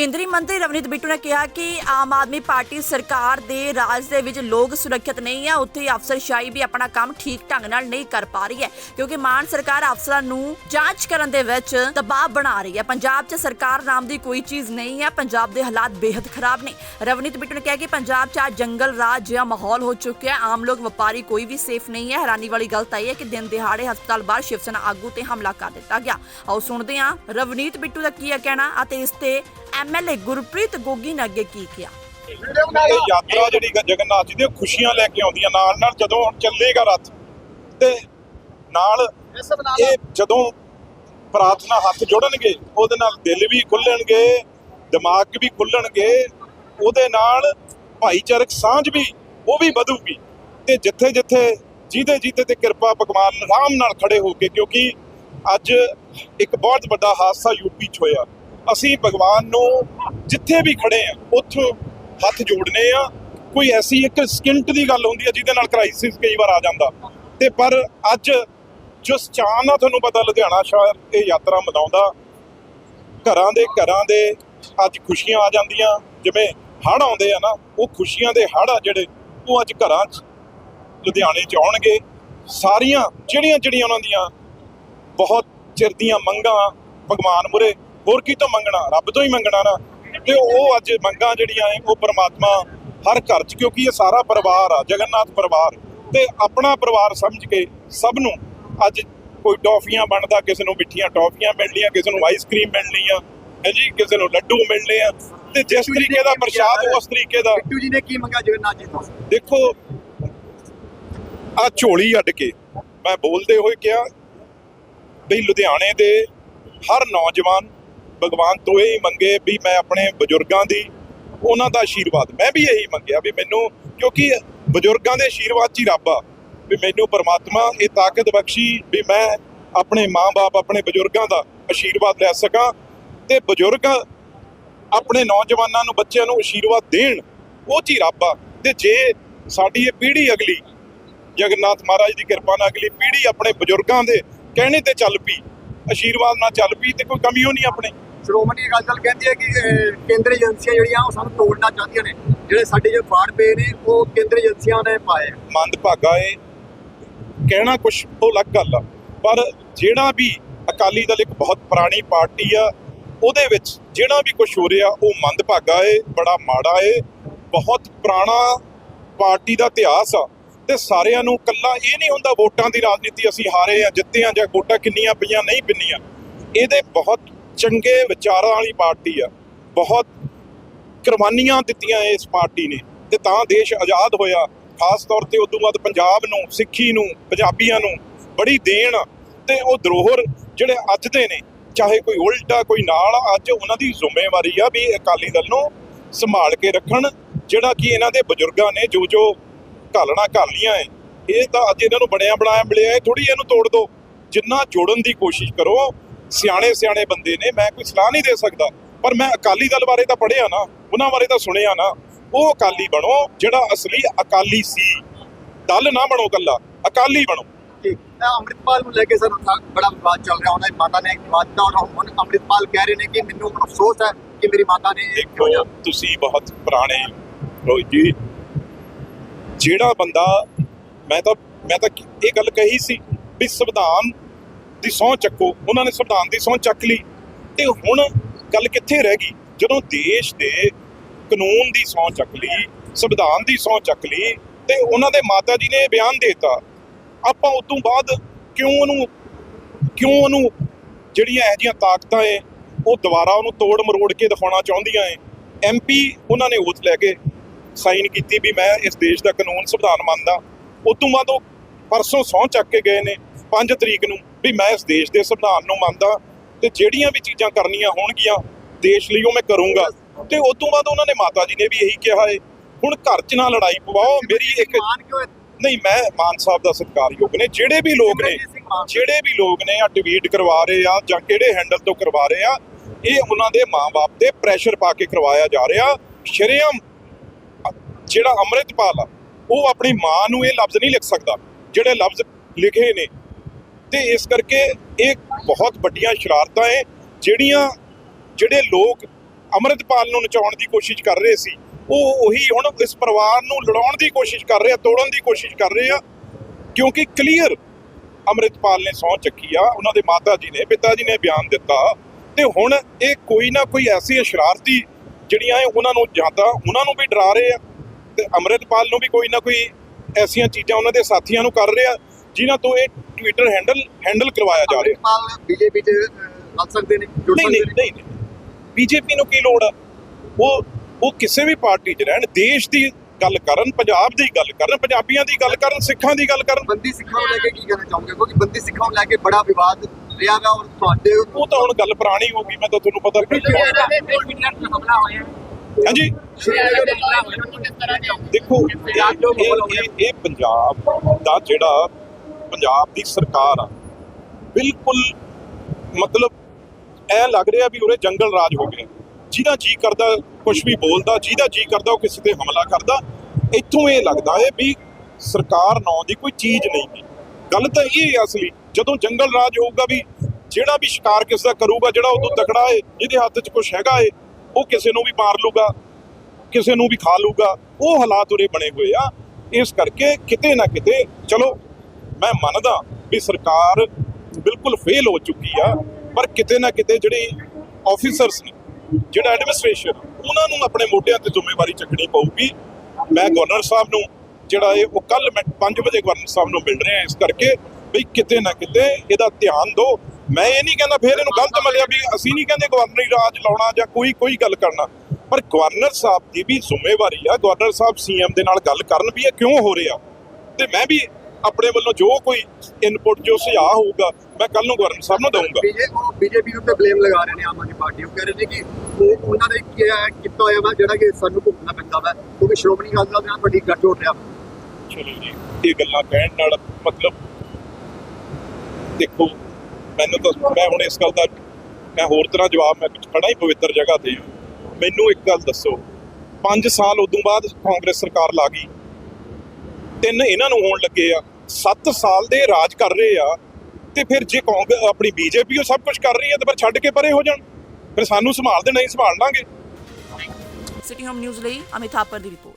ਕੇਂਦਰੀ ਮੰਤਰੀ ਰਵਨੀਤ ਬਿੱਟੂ ਨੇ ਕਿਹਾ ਕਿ ਆਮ ਆਦਮੀ ਪਾਰਟੀ ਸਰਕਾਰ ਦੇ ਰਾਜ ਦੇ ਵਿੱਚ ਲੋਕ ਸੁਰੱਖਿਅਤ ਨਹੀਂ ਹੈ ਉੱਥੇ ਅਫਸਰਸ਼ਾਹੀ ਵੀ ਆਪਣਾ ਕੰਮ ਠੀਕ ਢੰਗ ਨਾਲ ਨਹੀਂ ਕਰ ਪਾ ਰਹੀ ਹੈ, ਕਿਉਂਕਿ ਮਾਨ ਸਰਕਾਰ ਅਫਸਰਾਂ ਨੂੰ ਜਾਂਚ ਕਰਨ ਦੇ ਵਿੱਚ ਦਬਾਅ ਬਣਾ ਰਹੀ ਹੈ। ਪੰਜਾਬ 'ਚ ਸਰਕਾਰ ਨਾਮ ਦੀ ਕੋਈ ਚੀਜ਼ ਨਹੀਂ ਹੈ ਪੰਜਾਬ ਦੇ ਹਾਲਾਤ ਬੇहद ਖਰਾਬ ਨੇ। ਰਵਨੀਤ ਬਿੱਟੂ ਨੇ ਕਿਹਾ ਕਿ ਪੰਜਾਬ 'ਚ ਅੱਜ ਜੰਗਲ ਰਾਜ ਜਿਹਾ ਮਾਹੌਲ ਹੋ ਚੁੱਕਿਆ ਹੈ। ਆਮ ਲੋਕ ਵਪਾਰੀ ਕੋਈ ਵੀ ਸੇਫ ਨਹੀਂ ਹੈ। ਹੈਰਾਨੀ ਵਾਲੀ ਗੱਲ ਤਾਂ ਇਹ ਹੈ ਕਿ ਦਿਨ ਦਿਹਾੜੇ ਹਸਪਤਾਲ ਬਾਹਰ ਸ਼ਿਵ ਸੈਨਾ ਆਗੂ ਤੇ ਹਮਲਾ ਕਰ ਦਿੱਤਾ ਗਿਆ। ਆਓ ਸੁਣਦੇ ਹਾਂ ਰਵਨੀਤ ਬਿੱਟੂ ਦਾ ਕੀ ਹੈ ਕਹਿਣਾ ਅਤੇ ਇਸ ਤੇ ਐਮ ਐਮਐਲਏ ਗੁਰਪ੍ਰੀਤ ਗੋਗੀ ਨੇ ਅੱਗੇ ਕੀ ਕਿਹਾ? ਇਹ ਯਾਤਰਾ ਜਿਹੜੀ ਜਗਨਨਾਥ ਜੀ ਦੀ ਉਹ ਖੁਸ਼ੀਆਂ ਲੈ ਕੇ ਆਉਂਦੀਆਂ ਨਾਲ ਨਾਲ ਜਦੋਂ ਹੁਣ ਚੱਲੇਗਾ ਰੱਥ ਤੇ ਨਾਲ ਇਹ ਜਦੋਂ ਪ੍ਰਾਰਥਨਾ ਹੱਥ ਜੋੜਨਗੇ ਉਹਦੇ ਨਾਲ ਦਿਲ ਵੀ ਖੁੱਲਣਗੇ ਦਿਮਾਗ ਵੀ ਖੁੱਲਣਗੇ ਉਹਦੇ ਨਾਲ ਭਾਈਚਾਰਕ ਸਾਂਝ ਵੀ ਉਹ ਵੀ ਵਧੂਗੀ। ਤੇ ਜਿੱਥੇ ਜਿੱਥੇ ਜਿਹਦੇ ਜਿਹਦੇ ਤੇ ਕਿਰਪਾ ਭਗਵਾਨ ਆਰਾਮ ਨਾਲ ਖੜੇ ਹੋ ਕੇ ਕਿਉਂਕਿ ਅੱਜ ਇੱਕ ਬਹੁਤ ਵੱਡਾ ਹਾਦਸਾ ਯੂਪੀ 'ਚ ਹੋਇਆ। ਅਸੀਂ ਭਗਵਾਨ ਨੂੰ ਜਿੱਥੇ ਵੀ ਖੜੇ ਆ, ਉੱਥੋਂ ਹੱਥ ਜੋੜਨੇ ਆ। ਕੋਈ ਐਸੀ ਇੱਕ ਸਕਿੰਟ ਦੀ ਗੱਲ ਹੁੰਦੀ ਹੈ ਜਿਹਦੇ ਨਾਲ ਕ੍ਰਾਈਸਿਸ ਕਈ ਵਾਰ ਆ ਜਾਂਦਾ। ਤੇ ਪਰ ਅੱਜ ਜਿਸ ਚਾਅ ਨਾਲ ਤੁਹਾਨੂੰ ਪਤਾ ਲੁਧਿਆਣਾ ਸ਼ਹਿਰ ਇਹ ਯਾਤਰਾ ਮਨਾਉਂਦਾ, ਘਰਾਂ ਦੇ ਘਰਾਂ ਦੇ ਅੱਜ ਖੁਸ਼ੀਆਂ ਆ ਜਾਂਦੀਆਂ। ਜਿਵੇਂ ਹੜ੍ਹ ਆਉਂਦੇ ਆ ਨਾ, ਉਹ ਖੁਸ਼ੀਆਂ ਦੇ ਹੜ੍ਹ ਆ ਜਿਹੜੇ, ਉਹ ਅੱਜ ਘਰਾਂ 'ਚ ਲੁਧਿਆਣੇ 'ਚ ਆਉਣਗੇ। ਸਾਰੀਆਂ ਜਿਹੜੀਆਂ ਜਿਹੜੀਆਂ ਉਹਨਾਂ ਦੀਆਂ ਬਹੁਤ ਚਿਰ ਦੀਆਂ ਮੰਗਾਂ, ਭਗਵਾਨ ਮੁਰੇ ਹੋਰ ਕੀ ਤੋਂ ਮੰਗਣਾ? ਰੱਬ ਤੋਂ ਹੀ ਮੰਗਣਾ ਨਾ। ਤੇ ਉਹ ਅੱਜ ਮੰਗਾਂ ਜਿਹੜੀਆਂ ਨੇ ਉਹ ਪ੍ਰਮਾਤਮਾ ਹਰ ਘਰ 'ਚ ਕਿਉਂਕਿ ਇਹ ਸਾਰਾ ਪਰਿਵਾਰ ਆ ਜਗਨਨਾਥ ਪਰਿਵਾਰ। ਤੇ ਆਪਣਾ ਪਰਿਵਾਰ ਸਮਝ ਕੇ ਸਭ ਨੂੰ ਅੱਜ ਕੋਈ ਟੌਫੀਆਂ ਬਣਦਾ ਕਿਸੇ ਨੂੰ ਮਿੱਠੀਆਂ ਟੌਫੀਆਂ ਮਿਲਣੀਆਂ ਕਿਸੇ ਨੂੰ ਆਈਸਕ੍ਰੀਮ ਮਿਲਣੀ ਆ ਹੈ ਜੀ? ਕਿਸੇ ਨੂੰ ਲੱਡੂ ਮਿਲਣੇ ਆ। ਤੇ ਜਿਸ ਤਰੀਕੇ ਦਾ ਪ੍ਰਸ਼ਾਦ ਉਸ ਤਰੀਕੇ ਦਾ ਬਿੱਟੂ ਜੀ ਨੇ ਕੀ ਮੰਗਾ ਜਗਨਨਾਥ ਜੀ ਤੋਂ? ਦੇਖੋ ਆ ਝੋਲੀ ਅੱਡ ਕੇ ਮੈਂ ਬੋਲਦੇ ਹੋਏ ਕਿਹਾ ਵੀ ਲੁਧਿਆਣੇ ਦੇ ਹਰ ਨੌਜਵਾਨ ਭਗਵਾਨ ਤੋਂ ਇਹ ਹੀ ਮੰਗੇ ਵੀ ਮੈਂ ਆਪਣੇ ਬਜ਼ੁਰਗਾਂ ਦੀ ਉਹਨਾਂ ਦਾ ਆਸ਼ੀਰਵਾਦ ਮੈਂ ਵੀ ਇਹੀ ਮੰਗਿਆ ਵੀ ਮੈਨੂੰ, ਕਿਉਂਕਿ ਬਜ਼ੁਰਗਾਂ ਦੇ ਆਸ਼ੀਰਵਾਦ 'ਚ ਹੀ ਰੱਬ ਆ। ਵੀ ਮੈਨੂੰ ਪਰਮਾਤਮਾ ਇਹ ਤਾਕਤ ਬਖਸ਼ੀ ਵੀ ਮੈਂ ਆਪਣੇ ਮਾਂ-ਬਾਪ, ਆਪਣੇ ਬਜ਼ੁਰਗਾਂ ਦਾ ਆਸ਼ੀਰਵਾਦ ਲੈ ਸਕਾਂ ਤੇ ਬਜ਼ੁਰਗ ਆਪਣੇ ਨੌਜਵਾਨਾਂ ਨੂੰ, ਬੱਚਿਆਂ ਨੂੰ ਆਸ਼ੀਰਵਾਦ ਦੇਣ, ਉਹ 'ਚ ਹੀ ਰੱਬ ਆ। ਤੇ ਜੇ ਸਾਡੀ ਇਹ ਪੀੜ੍ਹੀ ਅਗਲੀ, ਜਗਨਨਾਥ ਮਹਾਰਾਜ ਦੀ ਕਿਰਪਾ ਨਾਲ ਅਗਲੀ ਪੀੜ੍ਹੀ ਆਪਣੇ ਬਜ਼ੁਰਗਾਂ ਦੇ ਕਹਿਣੇ ਤੇ ਚੱਲ ਪਈ ਆਸ਼ੀਰਵਾਦ ਨਾਲ ਚੱਲ ਪਈ, ਤੇ ਕੋਈ ਕਮੀ ਉਹ ਨਹੀਂ ਆਪਣੇ? ਸ਼੍ਰੋਮਣੀ ਅਕਾਲੀ ਦਲ ਕਹਿੰਦੀ ਹੈ ਕਿ ਕੇਂਦਰੀ ਏਜੰਸੀਆਂ ਜਿਹੜੀਆਂ, ਉਹ ਸਾਨੂੰ ਤੋੜਨਾ ਚਾਹੁੰਦੀਆਂ ਨੇ। ਜਿਹੜੇ ਸਾਡੇ ਜੋ ਫਾੜ ਪਏ ਨੇ, ਉਹ ਕੇਂਦਰੀ ਏਜੰਸੀਆਂ ਨੇ ਪਾਏ ਮੰਦ ਭਾਗਾ ਏ। ਕਹਿਣਾ ਕੁਛ ਉਹ ਅਲੱਗ ਗੱਲ ਆ। ਪਰ ਜਿਹੜਾ ਵੀ ਅਕਾਲੀ ਦਲ ਇੱਕ ਬਹੁਤ ਪੁਰਾਣੀ ਪਾਰਟੀ ਆ, ਉਹਦੇ ਵਿੱਚ ਜਿਹੜਾ ਵੀ ਕੁਝ ਹੋ ਰਿਹਾ, ਉਹ ਮੰਦ ਭਾਗਾ ਏ, ਬੜਾ ਮਾੜਾ ਏ। ਬਹੁਤ ਪੁਰਾਣਾ ਪਾਰਟੀ ਦਾ ਇਤਿਹਾਸ ਆ। ਤੇ ਸਾਰਿਆਂ ਨੂੰ ਕੱਲਾ ਇਹ ਨਹੀਂ ਹੁੰਦਾ ਵੋਟਾਂ ਦੀ ਰਾਜਨੀਤੀ ਅਸੀਂ ਹਾਰੇ ਆ ਜਿੱਤੇ ਆ ਜਾਂ ਵੋਟਾਂ ਕਿੰਨੀਆਂ ਪਈਆਂ, ਨਹੀਂ ਪਿੰਨੀਆਂ। ਇਹਦੇ ਬਹੁਤ ਚੰਗੇ ਵਿਚਾਰਾਂ ਵਾਲੀ ਪਾਰਟੀ ਆ। ਬਹੁਤ ਕੁਰਬਾਨੀਆਂ ਦਿੱਤੀਆਂ ਇਸ ਪਾਰਟੀ ਨੇ ਤੇ ਤਾਂ ਦੇਸ਼ ਆਜ਼ਾਦ ਹੋਇਆ। ਖਾਸ ਤੌਰ ਤੇ ਉਦੋਂ ਬਾਅਦ ਪੰਜਾਬ ਨੂੰ, ਸਿੱਖੀ ਨੂੰ, ਪੰਜਾਬੀਆਂ ਨੂੰ ਬੜੀ ਦੇਣ ਤੇ ਉਹ ਧਰੋਹਰ ਜਿਹੜੇ ਅੱਜ ਦੇ ਨੇ, ਚਾਹੇ ਕੋਈ ਉਲਟਾ, ਕੋਈ ਨਾਲ, ਅੱਜ ਉਹਨਾਂ ਦੀ ਜ਼ਿੰਮੇਵਾਰੀ ਆ ਵੀ ਅਕਾਲੀ ਦਲ ਨੂੰ ਸੰਭਾਲ ਕੇ ਰੱਖਣ, ਜਿਹੜਾ ਕਿ ਇਹਨਾਂ ਦੇ ਬਜ਼ੁਰਗਾਂ ਨੇ ਜੋ ਜੋ ਘਾਲਣਾ ਘਾਲੀਆਂ ਏ ਇਹ ਤਾਂ ਅੱਜ ਇਹਨਾਂ ਨੂੰ ਬਣਿਆ ਬਣਾਇਆ ਮਿਲਿਆ ਥੋੜੀ ਇਹਨੂੰ ਤੋੜ ਦਿਓ ਜਿੰਨਾ ਜੋੜਨ ਦੀ ਕੋਸ਼ਿਸ਼ ਕਰੋ ਸਿਆਣੇ ਸਿਆਣੇ ਬੰਦੇ ਨੇ ਮੈਂ ਕੋਈ ਸਲਾਹ ਨਹੀਂ ਦੇ ਸਕਦਾ। ਪਰ ਮੈਂ ਅਕਾਲੀ ਦਲ ਬਾਰੇ ਤਾਂ ਪੜ੍ਹਿਆ ਨਾ ਉਹਨਾਂ ਬਾਰੇ ਤਾਂ ਸੁਣਿਆ ਨਾ। ਉਹ ਅਕਾਲੀ ਬਣੋ ਜਿਹੜਾ ਅਸਲੀ ਅਕਾਲੀ ਸੀ। ਦਲ ਨਾ ਬਣੋ ਕੱਲਾ ਅਕਾਲੀ ਬਣੋ। ਅੰਮ੍ਰਿਤਪਾਲ ਨੂੰ ਲੈ ਕੇ ਸਰ ਬੜਾ ਵਿਵਾਦ ਚੱਲ ਰਿਹਾ ਉਹਨਾਂ ਦੀ ਮਾਤਾ ਨੇ ਵਿਵਾਦ ਔਰ ਹੁਣ ਅੰਮ੍ਰਿਤਪਾਲ ਕਹਿ ਰਹੇ ਨੇ ਕਿ ਮੈਨੂੰ ਅਫਸੋਸ ਹੈ ਕਿ ਮੇਰੀ ਮਾਤਾ ਨੇ ਦੇਖੋ ਤੁਸੀਂ ਬਹੁਤ ਪੁਰਾਣੇ ਹੋ ਜੀ। ਜਿਹੜਾ ਬੰਦਾ ਮੈਂ ਤਾਂ ਮੈਂ ਤਾਂ ਇਹ ਗੱਲ ਕਹੀ ਸੀ ਵੀ ਸੰਵਿਧਾਨ ਦੀ ਸਹੁੰ ਚੱਕੋ, ਉਹਨਾਂ ਨੇ ਸੰਵਿਧਾਨ ਦੀ ਸਹੁੰ ਚੱਕ ਲਈ। ਤੇ ਹੁਣ ਗੱਲ ਕਿੱਥੇ ਰਹਿ ਗਈ? ਜਦੋਂ ਦੇਸ਼ ਦੇ ਕਾਨੂੰਨ ਦੀ ਸਹੁੰ ਚੱਕ ਲਈ, ਸੰਵਿਧਾਨ ਦੀ ਸਹੁੰ ਚੱਕ ਲਈ, ਤੇ ਉਹਨਾਂ ਦੇ ਮਾਤਾ ਜੀ ਨੇ ਇਹ ਬਿਆਨ ਦੇਤਾ। ਆਪਾਂ ਉਸ ਤੋਂ ਬਾਅਦ ਕਿਉਂ ਉਹਨੂੰ ਕਿਉਂ ਉਹਨੂੰ ਜਿਹੜੀਆਂ ਇਹੋ ਜਿਹੀਆਂ ਤਾਕਤਾਂ ਏ, ਉਹ ਦੁਬਾਰਾ ਉਹਨੂੰ ਤੋੜ ਮਰੋੜ ਕੇ ਦਿਖਾਉਣਾ ਚਾਹੁੰਦੀਆਂ ਏ? ਐਮਪੀ ਉਹਨਾਂ ਨੇ ਉਸ ਲੈ ਕੇ ਸਾਈਨ ਕੀਤੀ ਵੀ ਮੈਂ ਇਸ ਦੇਸ਼ ਦਾ ਕਾਨੂੰਨ ਸੰਵਿਧਾਨ ਮੰਨਦਾ। ਉਸ ਤੋਂ ਬਾਅਦ ਉਹ ਪਰਸੋਂ ਸਹੁੰ ਚੱਕ ਕੇ ਗਏ ਨੇ 5 ਤਰੀਕ ਨੂੰ। ਵੀ ਮੈਂ ਇਸ ਦੇਸ਼ ਦੇ ਸੰਵਿਧਾਨ ਨੂੰ ਮੰਨਦਾ ਤੇ ਜਿਹੜੀਆਂ ਵੀ ਚੀਜ਼ਾਂ ਕਰਨੀਆਂ ਹੋਣਗੀਆਂ ਦੇਸ਼ ਲਈ ਉਹ ਮੈਂ ਕਰੂੰਗਾ। ਤੇ ਉਸ ਤੋਂ ਬਾਅਦ ਉਹਨਾਂ ਨੇ ਮਾਤਾ ਜੀ ਨੇ ਵੀ ਇਹੀ ਕਿਹਾ ਏ ਹੁਣ ਘਰ 'ਚ ਨਾ ਲੜਾਈ ਪਵਾਓ। ਮੇਰੀ ਇੱਕ ਹੈ? ਨਹੀਂ ਮੈਂ ਮਾਨ ਸਾਹਿਬ ਦਾ ਸਤਿਕਾਰਯੋਗ ਨੇ। ਜਿਹੜੇ ਵੀ ਲੋਕ ਨੇ। ਜਿਹੜੇ ਵੀ ਲੋਕ ਨੇ ਆ ਟਵੀਟ ਕਰਵਾ ਰਹੇ ਆ ਜਾਂ ਕਿਹੜੇ ਹੈਂਡਲ ਤੋਂ ਕਰਵਾ ਰਹੇ ਆ ਇਹ ਉਹਨਾਂ ਦੇ ਮਾਂ-ਬਾਪ ਤੇ ਪ੍ਰੈਸ਼ਰ ਪਾ ਕੇ ਕਰਵਾਇਆ ਜਾ ਰਿਹਾ। ਸ਼ਰੇਆਮ ਜਿਹੜਾ ਅੰਮ੍ਰਿਤਪਾਲ ਆ ਉਹ ਆਪਣੀ ਮਾਂ ਨੂੰ ਇਹ ਲਫ਼ਜ਼ ਨਹੀਂ ਲਿਖ ਸਕਦਾ। ਜਿਹੜੇ ਲਫ਼ਜ਼ ਲਿਖੇ ਨੇ ਤੇ ਇਸ ਕਰਕੇ ਇਹ ਬਹੁਤ ਵੱਡੀਆਂ ਸ਼ਰਾਰਤਾਂ ਏ ਜਿਹੜੀਆਂ ਜਿਹੜੇ ਲੋਕ ਅੰਮ੍ਰਿਤਪਾਲ ਨੂੰ ਨਚਾਉਣ ਦੀ ਕੋਸ਼ਿਸ਼ ਕਰ ਰਹੇ ਸੀ, ਉਹ ਉਹੀ ਹੁਣ ਇਸ ਪਰਿਵਾਰ ਨੂੰ ਲੜਾਉਣ ਦੀ ਕੋਸ਼ਿਸ਼ ਕਰ ਰਹੇ ਆ, ਤੋੜਨ ਦੀ ਕੋਸ਼ਿਸ਼ ਕਰ ਰਹੇ ਆ, ਕਿਉਂਕਿ ਕਲੀਅਰ ਅੰਮ੍ਰਿਤਪਾਲ ਨੇ ਸਹੁੰ ਚੱਕੀ ਆ, ਉਹਨਾਂ ਦੇ ਮਾਤਾ ਜੀ ਨੇ, ਪਿਤਾ ਜੀ ਨੇ ਬਿਆਨ ਦਿੱਤਾ, ਤੇ ਹੁਣ ਇਹ ਕੋਈ ਨਾ ਕੋਈ ਐਸੀ ਸ਼ਰਾਰਤੀ ਜਿਹੜੀਆਂ ਇਹ ਉਹਨਾਂ ਨੂੰ ਜਾਂਦਾ ਉਹਨਾਂ ਨੂੰ ਵੀ ਡਰਾ ਰਹੇ ਆ, ਤੇ ਅੰਮ੍ਰਿਤਪਾਲ ਨੂੰ ਵੀ ਕੋਈ ਨਾ ਕੋਈ ਐਸੀਆਂ ਚੀਜ਼ਾਂ ਉਹਨਾਂ ਦੇ ਸਾਥੀਆਂ ਨੂੰ ਕਰ ਰਹੇ ਆ ਜਿਨ੍ਹਾਂ ਤੋਂ ਇਹ ਟਵਿੱਟਰ ਹੈਂਡਲ ਹੈਂਡਲ ਕਰਵਾਇਆ ਜਾ ਰਿਹਾ। ਅੰਮ੍ਰਿਤਪਾਲ ਬੀਜੇਪੀ ਚ ਅਹ, ਲੱਗ ਸਕਦੇ ਨੇ ਜੁੜ ਨਹੀਂ ਸਕਦੇ ਨੇ। ਨਹੀਂ। ਬੀਜੇਪੀ ਨੂੰ ਕੀ ਲੋੜ ਆ? ਉਹ ਉਹ ਕਿਸੇ ਵੀ ਪਾਰਟੀ 'ਚ ਰਹਿਣ ਦੇਸ਼ ਦੀ ਗੱਲ ਕਰਨ ਪੰਜਾਬ ਦੀ ਗੱਲ ਕਰਨ ਪੰਜਾਬੀਆਂ ਦੀ ਗੱਲ ਕਰਨ ਸਿੱਖਾਂ ਦੀ ਗੱਲ ਕਰਨ। ਬੰਦੀ ਸਿੱਖਾਂ ਨੂੰ ਲੈ ਕੇ ਕੀ ਕਹਿਣਾ ਚਾਹੋਗੇ? ਕਿਉਂਕਿ ਬੰਦੀ ਸਿੱਖਾਂ ਨੂੰ ਲੈ ਕੇ ਬੜਾ ਵਿਵਾਦ ਰਿਹਾ ਔਰ ਤੁਹਾਡੇ ਉਹ ਤਾਂ ਹੁਣ ਗੱਲ ਪੁਰਾਣੀ ਹੋ ਗਈ ਮੈਂ ਤਾਂ ਤੁਹਾਨੂੰ ਪਤਾ ਹਾਂਜੀ। ਦੇਖੋ ਇਹ ਇਹ ਪੰਜਾਬ ਦਾ ਜਿਹੜਾ ਪੰਜਾਬ ਦੀ ਸਰਕਾਰ ਆ। ਬਿਲਕੁਲ ਮਤਲਬ ਐ ਲੱਗ ਰਿਹਾ ਵੀ ਉਰੇ ਜੰਗਲ ਰਾਜ ਹੋ ਗਿਆ ਜਿਹਦਾ ਜੀ ਕਰਦਾ ਕੁਝ ਵੀ ਬੋਲਦਾ, ਜਿਹਦਾ ਜੀ ਕਰਦਾ ਉਹ ਕਿਸੇ ਤੇ ਹਮਲਾ ਕਰਦਾ। ਇੱਥੋਂ ਇਹ ਲੱਗਦਾ ਹੈ ਵੀ ਸਰਕਾਰ ਨਾਂ ਦੀ ਕੋਈ ਚੀਜ਼ ਨਹੀਂ ਗੱਲ ਤਾਂ ਇਹ ਹੈ ਅਸਲੀ, ਜਦੋਂ ਜੰਗਲ ਰਾਜ ਹੋਊਗਾ ਵੀ ਜਿਹੜਾ ਵੀ ਸ਼ਿਕਾਰ ਕਿਸ ਦਾ ਕਰੂਗਾ, ਜਿਹੜਾ ਉਦੋਂ ਤਕੜਾ ਏ ਜਿਹਦੇ ਹੱਥ 'ਚ ਕੁਝ ਹੈਗਾ ਏ ਉਹ ਕਿਸੇ ਨੂੰ ਵੀ ਮਾਰ ਲੂਗਾ, ਕਿਸੇ ਨੂੰ ਵੀ ਖਾ ਲੂਗਾ। ਉਹ ਹਾਲਾਤ ਉਰੇ ਬਣੇ ਹੋਏ ਆ। ਇਸ ਕਰਕੇ ਕਿਤੇ ਨਾ ਕਿਤੇ, ਚਲੋ ਮੈਂ ਮੰਨਦਾ ਵੀ ਸਰਕਾਰ ਬਿਲਕੁਲ ਫੇਲ ਹੋ ਚੁੱਕੀ ਆ, ਪਰ ਕਿਤੇ ਨਾ ਕਿਤੇ ਜਿਹੜੇ ਆਫੀਸਰਸ ਨੇ, ਜਿਹੜਾ ਐਡਮਿਨਿਸਟ੍ਰੇਸ਼ਨ ਉਹਨਾਂ ਨੂੰ ਆਪਣੇ ਮੋਢਿਆਂ ਤੇ ਜ਼ਿੰਮੇਵਾਰੀ ਚੱਕਣੀ ਪਊਗੀ। ਮੈਂ ਗਵਰਨਰ ਸਾਹਿਬ ਨੂੰ, ਜਿਹੜਾ ਇਹ ਉਹ ਕੱਲ ਮੈਂ 5 ਵਜੇ ਗਵਰਨਰ ਸਾਹਿਬ ਨੂੰ ਮਿਲ ਰਿਹਾ ਇਸ ਕਰਕੇ ਵੀ ਕਿਤੇ ਨਾ ਕਿਤੇ ਇਹਦਾ ਧਿਆਨ ਦਿਓ। ਮੈਂ ਇਹ ਨਹੀਂ ਕਹਿੰਦਾ ਫੇਰ ਇਹਨੂੰ ਗਲਤ ਮਿਲਿਆ ਵੀ ਅਸੀਂ ਨਹੀਂ ਕਹਿੰਦੇ ਗਵਰਨਰੀ ਰਾਜ ਲਾਉਣਾ ਜਾਂ ਕੋਈ ਕੋਈ ਗੱਲ ਕਰਨਾ। ਪਰ ਗਵਰਨਰ ਸਾਹਿਬ ਦੀ ਵੀ ਜ਼ਿੰਮੇਵਾਰੀ ਆ। ਗਵਰਨਰ ਸਾਹਿਬ ਸੀਐਮ ਦੇ ਨਾਲ ਗੱਲ ਕਰਨ ਵੀ ਇਹ ਕਿਉਂ ਹੋ ਰਿਹਾ? ਤੇ ਮੈਂ ਵੀ ਆਪਣੇ ਵੱਲੋਂ ਜੋ ਕੋਈ ਇਨਪੁਟ ਜੋ ਸੁਝਾਅ ਹੋਊਗਾ ਮੈਂ ਕੱਲ ਨੂੰ ਗਵਰਨਰ ਸਾਹਿਬ ਨੂੰ ਦਊਂਗਾ। ਬੀਜੇਪੀ ਉੱਤੇ ਬਲੇਮ ਲਗਾ ਰਹੇ ਨੇ ਆਮ ਆਦਮੀ ਪਾਰਟੀ ਉਹ ਕਹਿ ਰਹੇ ਨੇ ਕਿ ਉਹ ਉਹਨਾਂ ਨੇ ਕੀ ਹੈ ਕੀਤਾ ਹੋਇਆ ਵਾ ਜਿਹੜਾ ਕਿ ਸਾਨੂੰ ਭੁਗਤਣਾ ਪੈਂਦਾ ਵਾ। ਕਿਉਂਕਿ ਸ਼੍ਰੋਮਣੀ ਅਕਾਲੀ ਦਲ ਦੇ ਨਾਲ ਵੱਡੀ ਗੱਠਜੋੜ ਰਿਹਾ। ਚਲੋ ਜੀ ਇਹ ਗੱਲਾਂ ਕਹਿਣ ਨਾਲ ਮਤਲਬ ਦੇਖੋ ਮੈਨੂੰ ਤਾਂ ਮੈਂ ਹੁਣ ਇਸ ਗੱਲ ਦਾ ਮੈਂ ਹੋਰ ਤਰ੍ਹਾਂ ਜਵਾਬ ਮੈਂ ਖੜਾ ਹੀ ਪਵਿੱਤਰ ਜਗ੍ਹਾ ਤੇ ਹਾਂ। ਮੈਨੂੰ ਇੱਕ ਗੱਲ ਦੱਸੋ 5 ਸਾਲ ਉਦੋਂ ਬਾਅਦ ਕਾਂਗਰਸ ਸਰਕਾਰ ਲਾ ਗਈ। ਤਿੰਨ ਇਹਨਾਂ ਨੂੰ ਹੋਣ ਲੱਗੇ ਆ। 7 ਸਾਲ ਦੇ ਰਾਜ ਕਰ ਰਹੇ ਆ ਤੇ ਫਿਰ ਜੇ ਕਾਂਗਰਸ ਆਪਣੀ ਬੀਜੇਪੀ ਉਹ ਸਭ ਕੁਝ ਕਰ ਰਹੀ ਹੈ ਤੇ ਫਿਰ ਛੱਡ ਕੇ ਪਰੇ ਹੋ ਜਾਣ। ਫਿਰ ਸਾਨੂੰ ਸੰਭਾਲ ਦੇ, ਨਹੀਂ ਸੰਭਾਲ ਲਾਂਗੇ। ਸਿਟੀ ਹੋਮ ਨਿਊਜ਼ ਲਈ ਅਮਿਤ ਥਾਪਰ ਦੀ ਰਿਪੋਰਟ।